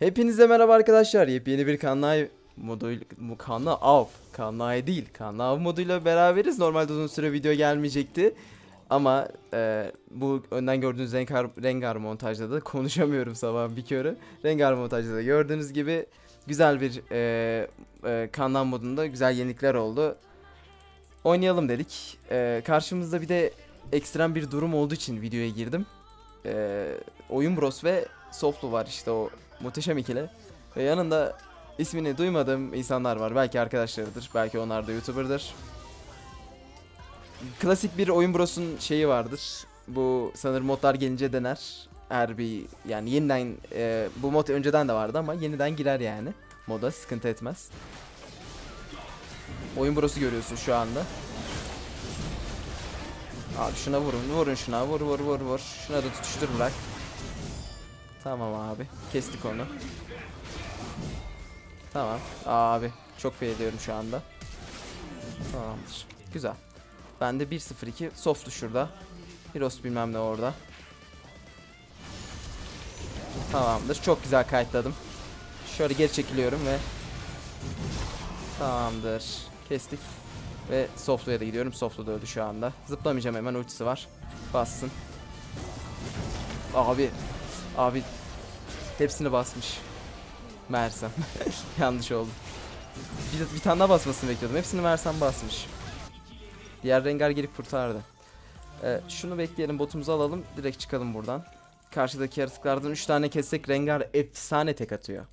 Hepinize merhaba arkadaşlar. Yepyeni bir kanal moduyla kanal av kanal değil kanal moduyla beraberiz. Normalde uzun süre video gelmeyecekti. Ama e, bu önden gördüğünüz Rengar, Rengar montajda da konuşamıyorum sabah bir körü. Rengar montajda da gördüğünüz gibi güzel bir e, e, kanal modunda güzel yenilikler oldu. Oynayalım dedik. E, karşımızda bir de ekstrem bir durum olduğu için videoya girdim. E, Oyun Bros ve Softlu var işte o muhteşem ikili. Ve yanında ismini duymadığım insanlar var. Belki arkadaşlarıdır, belki onlar da YouTuber'dır. Klasik bir Oyun Bros'un şeyi vardır. Bu sanırım modlar gelince dener. Eğer bir yani yeniden e, bu mod önceden de vardı ama yeniden girer yani moda sıkıntı etmez. Oyun Bros'u görüyorsun şu anda. Abi şuna vurun, vurun şuna, vur vur vur vur. Şuna da tutuştur bırak. Tamam abi, kestik onu. Tamam, abi çok ediyorum şu anda. Tamamdır, güzel. Ben de 1-0-2 soft'u şurada. Heroes bilmem ne orada. Tamamdır, çok güzel kayıtladım. Şöyle geri çekiliyorum ve Tamamdır. Kestik. Ve Softlu'ya da gidiyorum. Softlu da öldü şu anda. Zıplamayacağım hemen ultisi var. Bassın. Abi. Abi. Hepsini basmış. Mersem. Yanlış oldu. Bir, bir tane daha basmasını bekliyordum. Hepsini Mersem basmış. Diğer Rengar gelip kurtardı. Ee, şunu bekleyelim. Botumuzu alalım. Direkt çıkalım buradan. Karşıdaki yaratıklardan 3 tane kessek Rengar efsane tek atıyor.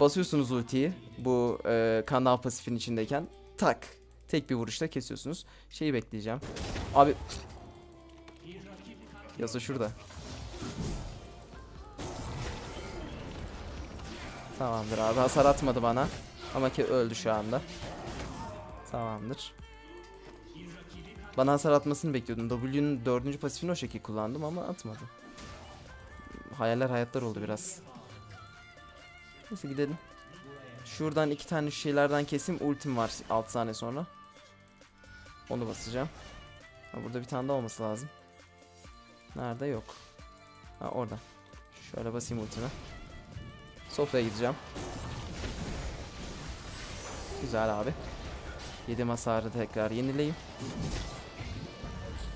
Basıyorsunuz ultiyi bu e, kanal pasifin içindeyken tak tek bir vuruşta kesiyorsunuz. Şeyi bekleyeceğim. Abi Yasa şurada. Tamamdır abi hasar atmadı bana. Ama ki öldü şu anda. Tamamdır. Bana hasar atmasını bekliyordum. W'nun dördüncü pasifini o şekilde kullandım ama atmadı. Hayaller hayatlar oldu biraz. Neyse gidelim. Şuradan iki tane şeylerden kesim ultim var 6 saniye sonra. Onu basacağım. Ha, burada bir tane daha olması lazım. Nerede yok. Ha orada. Şöyle basayım ultimi. Sofraya gideceğim. Güzel abi. Yedim hasarı tekrar yenileyim.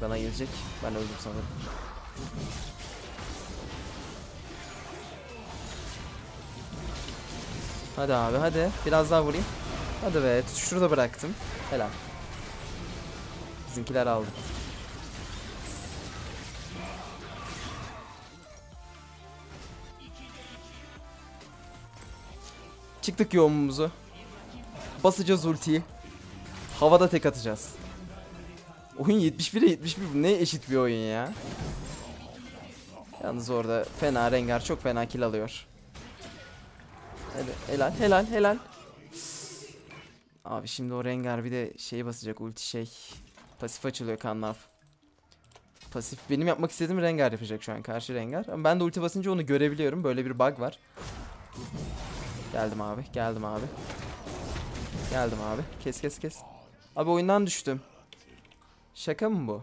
Bana gelecek. Ben öldüm sanırım. Hadi abi hadi. Biraz daha vurayım. Hadi be şurada bıraktım. Helal. Bizimkiler aldı. Çıktık yoğumumuzu. Basacağız ultiyi. Havada tek atacağız. Oyun 71'e 71 ne eşit bir oyun ya. Yalnız orada fena Rengar çok fena kill alıyor. Helal helal helal. Abi şimdi o Rengar bir de şey basacak ulti şey. Pasif açılıyor Kanlav. Pasif benim yapmak istediğim Rengar yapacak şu an karşı Rengar. Ama ben de ulti basınca onu görebiliyorum. Böyle bir bug var. Geldim abi geldim abi. Geldim abi. Kes kes kes. Abi oyundan düştüm. Şaka mı bu?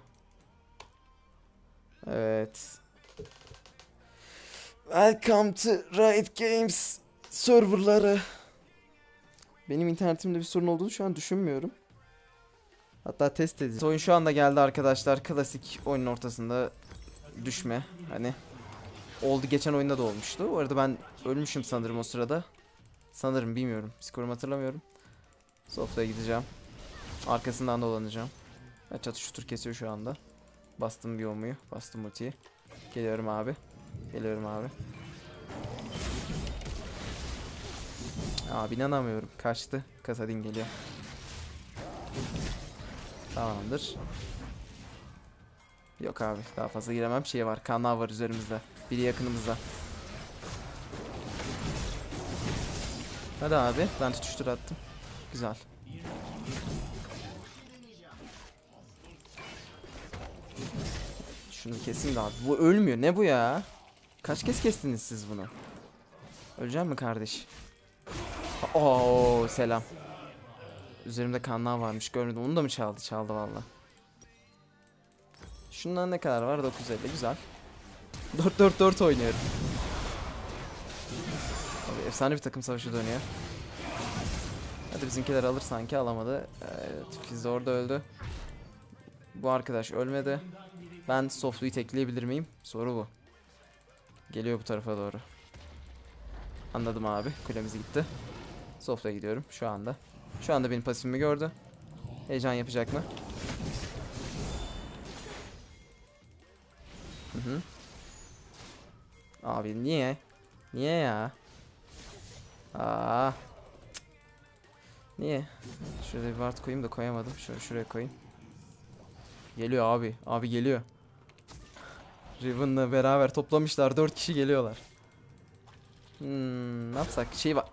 Evet. Welcome to Riot Games serverları. Benim internetimde bir sorun olduğunu şu an düşünmüyorum. Hatta test edeceğiz. Oyun şu anda geldi arkadaşlar. Klasik oyunun ortasında düşme. Hani oldu geçen oyunda da olmuştu. Bu arada ben ölmüşüm sanırım o sırada. Sanırım bilmiyorum. Skorumu hatırlamıyorum. Soft'a gideceğim. Arkasından dolanacağım. Ya çatı şutur kesiyor şu anda. Bastım bir omuyu. Bastım ultiyi. Geliyorum abi. Geliyorum abi. Abi inanamıyorum. Kaçtı. Kasadin geliyor. Tamamdır. Yok abi. Daha fazla giremem. Şey var. Kanal var üzerimizde. Biri yakınımızda. Hadi abi. Ben tutuştur attım. Güzel. Şunu keseyim de abi. Bu ölmüyor. Ne bu ya? Kaç kez kestiniz siz bunu? Öleceğim mi kardeş? Oo selam. Üzerimde kanlar varmış görmedim. Onu da mı çaldı? Çaldı valla. Şundan ne kadar var? 950 güzel. 4-4-4 oynuyorum. Efsane bir takım savaşı dönüyor. Hadi bizimkiler alır sanki alamadı. Evet, Fizz orada öldü. Bu arkadaş ölmedi. Ben Softlu'yu tekleyebilir miyim? Soru bu. Geliyor bu tarafa doğru. Anladım abi. Kulemiz gitti. Soft'a gidiyorum şu anda. Şu anda benim pasifimi gördü. Heyecan yapacak mı? Hı hı. Abi niye? Niye ya? Aa. Niye? Şurada bir ward koyayım da koyamadım. Şöyle şuraya koyayım. Geliyor abi. Abi geliyor. Riven'la beraber toplamışlar. 4 kişi geliyorlar. Hmm, ne yapsak? Şey var.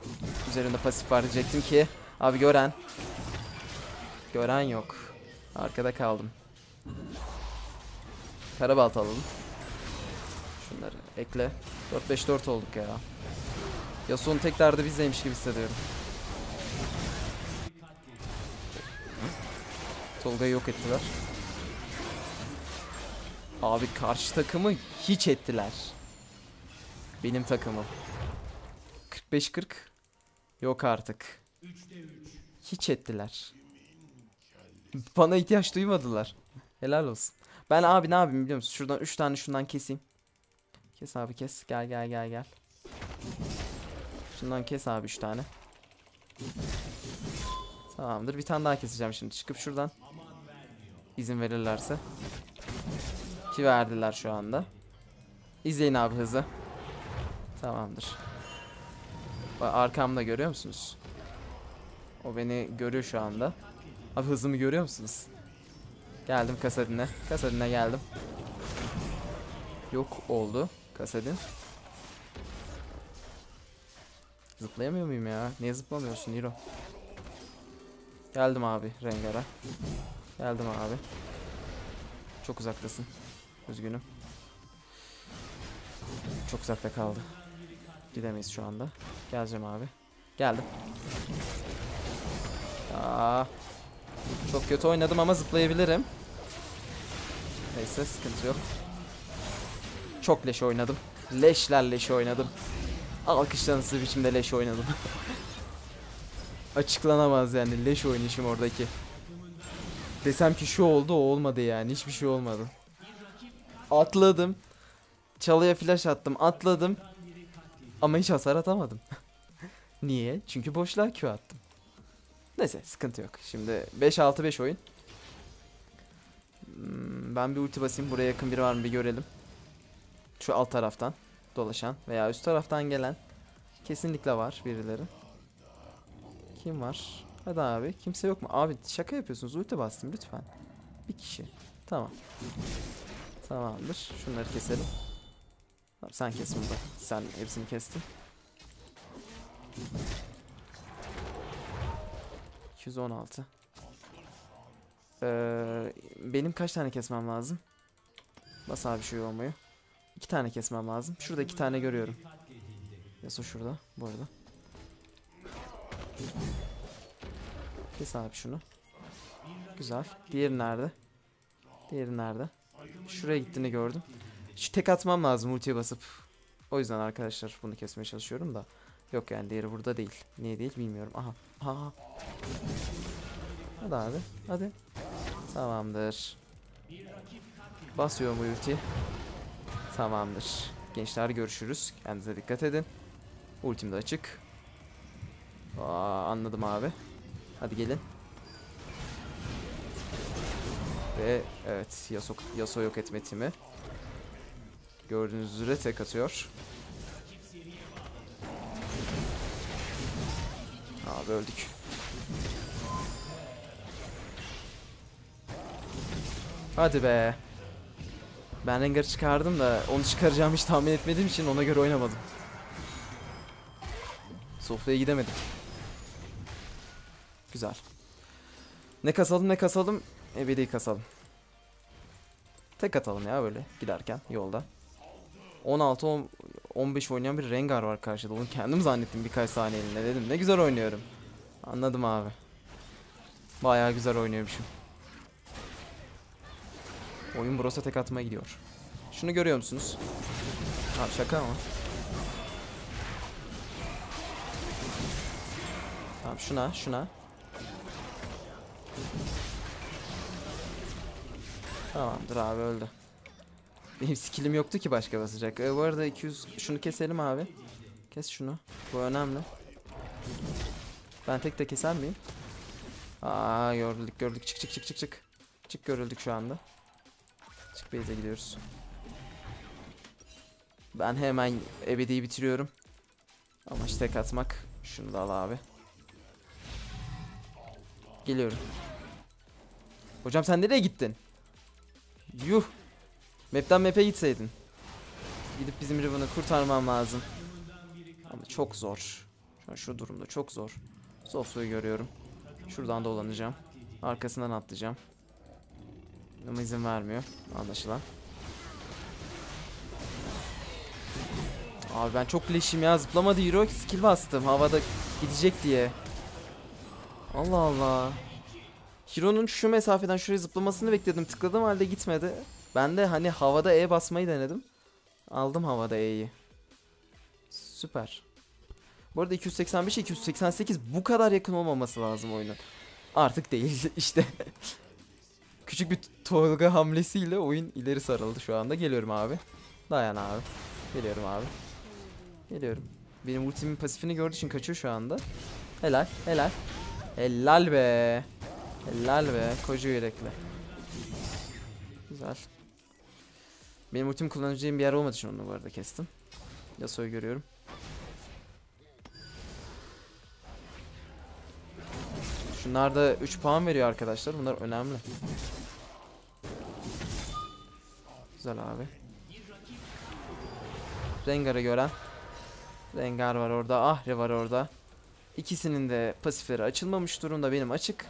Üzerinde pasif var diyecektim ki. Abi gören. Gören yok. Arkada kaldım. Karabalta alalım. Şunları ekle. 4-5-4 olduk ya. Yasuo'nun tek derdi bizdeymiş gibi hissediyorum. Tolga'yı yok ettiler. Abi karşı takımı hiç ettiler. Benim takımım. 45-40. Yok artık. Hiç ettiler. Bana ihtiyaç duymadılar. Helal olsun. Ben abi ne yapayım biliyor musun? Şuradan 3 tane şundan keseyim. Kes abi kes. Gel gel gel gel. Şundan kes abi 3 tane. Tamamdır. Bir tane daha keseceğim şimdi. Çıkıp şuradan. İzin verirlerse. Ki verdiler şu anda. İzleyin abi hızı. Tamamdır. Arkamda görüyor musunuz? O beni görüyor şu anda. Abi hızımı görüyor musunuz? Geldim kasadine. Kasadine geldim. Yok oldu kasadin. Zıplayamıyor muyum ya? Niye zıplamıyorsun Hiro? Geldim abi Rengar'a. Geldim abi. Çok uzaktasın. Üzgünüm. Çok uzakta kaldı. Gidemeyiz şu anda. Geleceğim abi. Geldim. Aa, çok kötü oynadım ama zıplayabilirim. Neyse sıkıntı yok. Çok leş oynadım. Leşler leş oynadım. Alkışlanısı biçimde leş oynadım. Açıklanamaz yani leş oynayışım oradaki. Desem ki şu oldu o olmadı yani hiçbir şey olmadı. Atladım. Çalıya flash attım atladım. Ama hiç hasar atamadım. Niye? Çünkü boşluğa Q attım. Neyse sıkıntı yok. Şimdi 5-6-5 oyun. Hmm, Ben bir ulti basayım. Buraya yakın biri var mı bir görelim. Şu alt taraftan dolaşan veya üst taraftan gelen. Kesinlikle var birileri. Kim var? Hadi abi. Kimse yok mu? Abi şaka yapıyorsunuz. Ulti bastım lütfen. Bir kişi. Tamam. Tamamdır. Şunları keselim. Tamam, sen kes bunu. Sen hepsini kestin. 216. Ee, benim kaç tane kesmem lazım? Bas abi şu olmayı. İki tane kesmem lazım. Şurada iki tane görüyorum. Yasuo şurada bu arada. Kes abi şunu. Güzel. Diğeri nerede? Diğeri nerede? Şuraya gittiğini gördüm. Şu tek atmam lazım ultiye basıp. O yüzden arkadaşlar bunu kesmeye çalışıyorum da. Yok yani diğeri burada değil. Niye değil bilmiyorum. Aha. Aha. Hadi abi. Hadi. Tamamdır. Basıyorum bu ultiyi. Tamamdır. Gençler görüşürüz. Kendinize dikkat edin. Ultim de açık. Aa, anladım abi. Hadi gelin. Ve evet Yasuo, Yasuo yok etme timi. Gördüğünüz üzere tek atıyor. Abi öldük. Hadi be. Ben Rengar'ı çıkardım da onu çıkaracağımı hiç tahmin etmediğim için ona göre oynamadım. Sofraya gidemedim. Güzel. Ne kasalım ne kasalım. Ebedi kasalım. Tek atalım ya böyle giderken yolda. 16 10 15 oynayan bir Rengar var karşıda. Onu kendim zannettim birkaç saniyeliğine dedim. Ne güzel oynuyorum. Anladım abi. Bayağı güzel oynuyormuşum. Oyun Bros'a tek atmaya gidiyor. Şunu görüyor musunuz? Abi şaka ama. Tamam şuna şuna. Tamamdır abi öldü. Benim skillim yoktu ki başka basacak. Ee, bu arada 200 şunu keselim abi. Kes şunu. Bu önemli. Ben tek de keser miyim? Aa gördük gördük çık çık çık çık çık. Çık görüldük şu anda. Çık base'e gidiyoruz. Ben hemen ebediyi bitiriyorum. Ama işte tek. Şunu da al abi. Geliyorum. Hocam sen nereye gittin? Yuh. Map'ten map'e gitseydin. Gidip bizim Riven'ı kurtarmam lazım. Ama çok zor. Şu an şu durumda çok zor. Soflu'yu görüyorum. Şuradan dolanacağım. Arkasından atlayacağım. Ama izin vermiyor. Anlaşılan. Abi ben çok leşim ya. Zıplamadı hero. Skill bastım. Havada gidecek diye. Allah Allah. Hero'nun şu mesafeden şuraya zıplamasını bekledim. Tıkladım halde gitmedi. Ben de hani havada E basmayı denedim. Aldım havada E'yi. Süper. Bu arada 285 288 bu kadar yakın olmaması lazım oyunun. Artık değil işte. Küçük bir Tolga hamlesiyle oyun ileri sarıldı şu anda. Geliyorum abi. Dayan abi. Geliyorum abi. Geliyorum. Benim ultimin pasifini gördüğü için kaçıyor şu anda. Helal, helal. Helal be. Helal be. Koca yürekli. Güzel. Benim ultim kullanacağım bir yer olmadığı için onu bu arada kestim. Yasuo'yu görüyorum. Şunlar da 3 puan veriyor arkadaşlar. Bunlar önemli. Güzel abi. Rengar'ı gören. Rengar var orada. Ahri var orada. İkisinin de pasifleri açılmamış durumda. Benim açık.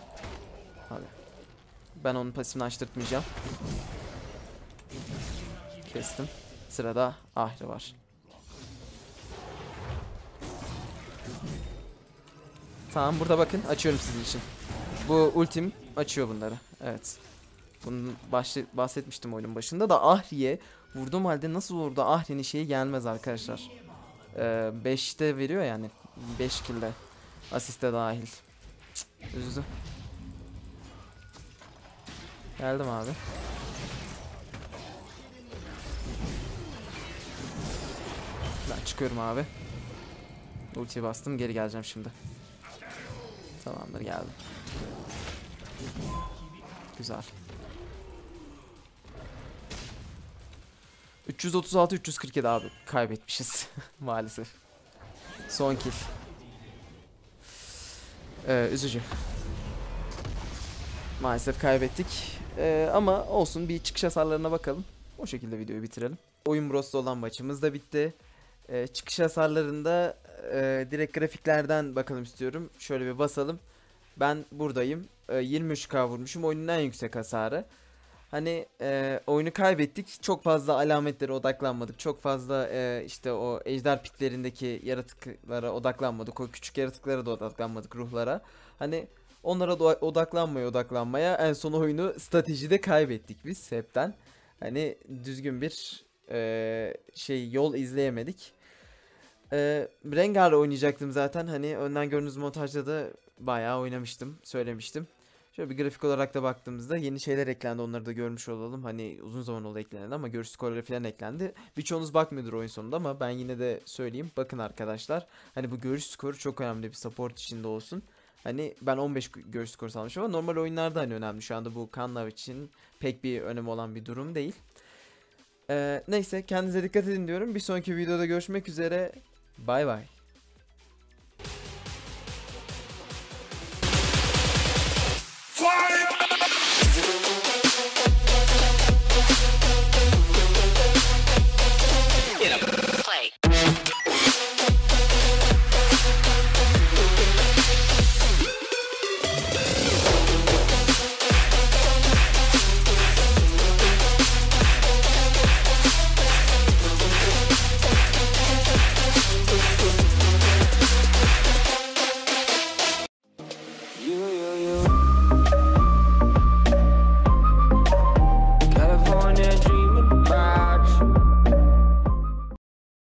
Hadi. Ben onun pasifini açtırtmayacağım. Kestim. Sırada Ahri var. Tamam burada bakın açıyorum sizin için. Bu ultim açıyor bunları. Evet. Bunu bahsi- bahsetmiştim oyunun başında da Ahri'ye vurduğum halde nasıl olur Ahri'nin şeyi gelmez arkadaşlar. 5'te veriyor yani. 5 kill'de. Asiste dahil. Cık. Geldim abi. Ben çıkıyorum abi. Ultiyi bastım geri geleceğim şimdi. Tamamdır geldim. Güzel. 336 347 abi kaybetmişiz maalesef. Son kill. Ee, üzücü. Maalesef kaybettik. Ee, ama olsun bir çıkış hasarlarına bakalım. O şekilde videoyu bitirelim. Oyun Bros'ta olan maçımız da bitti. Ee, çıkış hasarlarında e, direkt grafiklerden bakalım istiyorum. Şöyle bir basalım. Ben buradayım. Ee, 23k vurmuşum. Oyunun en yüksek hasarı. Hani e, oyunu kaybettik. Çok fazla alametlere odaklanmadık. Çok fazla e, işte o ejder pitlerindeki yaratıklara odaklanmadık. O küçük yaratıklara da odaklanmadık ruhlara. Hani onlara da odaklanmaya odaklanmaya en son oyunu stratejide kaybettik biz hepten. Hani düzgün bir e, şey yol izleyemedik. E, Rengar'la oynayacaktım zaten. Hani önden gördüğünüz montajda da bayağı oynamıştım. Söylemiştim. Şöyle bir grafik olarak da baktığımızda yeni şeyler eklendi. Onları da görmüş olalım. Hani uzun zaman oldu eklenen ama görüş skorları falan eklendi. Birçoğunuz bakmıyordur oyun sonunda ama ben yine de söyleyeyim. Bakın arkadaşlar. Hani bu görüş skoru çok önemli bir support içinde olsun. Hani ben 15 görüş skoru salmışım ama normal oyunlarda hani önemli. Şu anda bu Kanlav için pek bir önemi olan bir durum değil. Ee, neyse kendinize dikkat edin diyorum. Bir sonraki videoda görüşmek üzere. Bay bay.